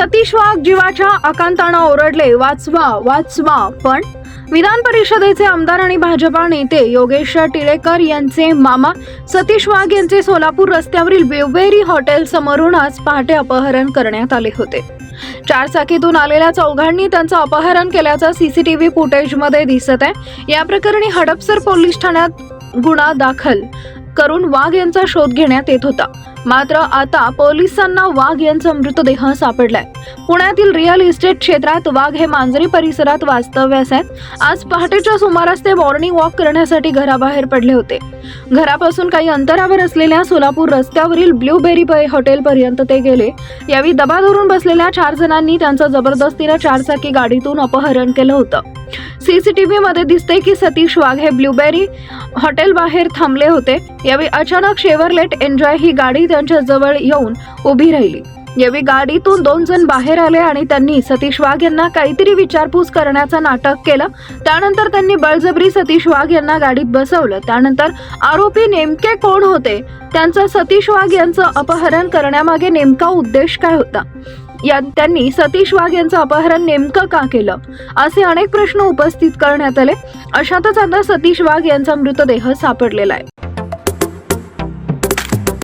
सतीश वाघ जीवाच्या आकांतानं ओरडले वाचवा वाचवा. पण विधान परिषदेचे आमदार आणि भाजपा नेते योगेश टिळेकर यांचे मामा सतीश वाघ यांचे सोलापूर रस्त्यावरील ब्ल्यूबेरी हॉटेल समोरून आज पहाटे अपहरण करण्यात आले होते. चार चाकीतून आलेल्या चौघांनी त्यांचं अपहरण केल्याचं सीसीटीव्ही फुटेजमध्ये दिसत आहे. या प्रकरणी हडपसर पोलीस ठाण्यात गुन्हा दाखल करून वाघ यांचा शोध घेण्यात येत होता. मात्र आता पोलिसांना वाघ यांचा मृतदेह सापडलाय. पुण्यातील रिअल इस्टेट क्षेत्रात वाघ हे मांजरी परिसरात वास्तव्यास आहेत आज पहाटेच्या सुमारास ते मॉर्निंग वॉक करण्यासाठी घराबाहेर पडले होते. घरापासून काही अंतरावर असलेल्या सोलापूर रस्त्यावरील ब्ल्यूबेरी हॉटेल पर्यंत ते गेले. यावेळी दबा धरून बसलेल्या चार जणांनी त्यांचं जबरदस्तीनं चारचाकी गाडीतून अपहरण केलं होतं. सीसीटीव्ही मध्ये दिसते की सतीश वाघ हे ब्लूबेरी हॉटेल बाहेर थांबले होते. यावेळी अचानक शेवरलेट एन्जॉय ही गाडी त्यांच्या जवळ येऊन उभी राहिली. यावेळी गाडीतून दोन जण बाहेर आले आणि त्यांनी सतीश वाघ यांना काहीतरी विचारपूस करण्याचं नाटक केलं. त्यानंतर त्यांनी बळजबरी सतीश वाघ यांना गाडीत बसवलं. त्यानंतर आरोपी नेमके कोण होते? त्यांचं सतीश वाघ यांचं अपहरण करण्यामागे नेमका उद्देश काय होता? या त्यांनी सतीश वाघ यांचं अपहरण नेमकं का केलं? असे अनेक प्रश्न उपस्थित करण्यात आले. अशातच आता सतीश वाघ यांचा मृतदेह सापडलेला आहे.